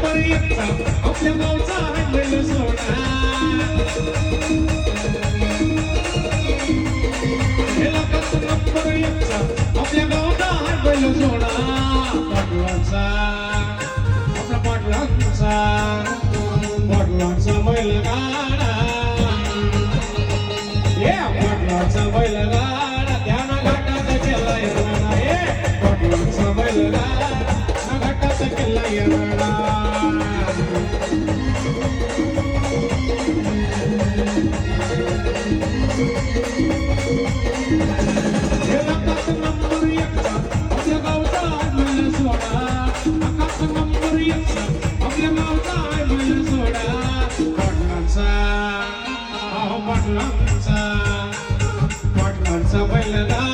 आपल्या गावचा आणलेलं सोडा आपल्या गावचा आणलेलं सोडा पाटलांचा आपला पाटलांचा पाटलांचा बैलगाडा हे पाटलांचा बैलगाडा अहो पाटलांचा पाटलांचा बैलगाडा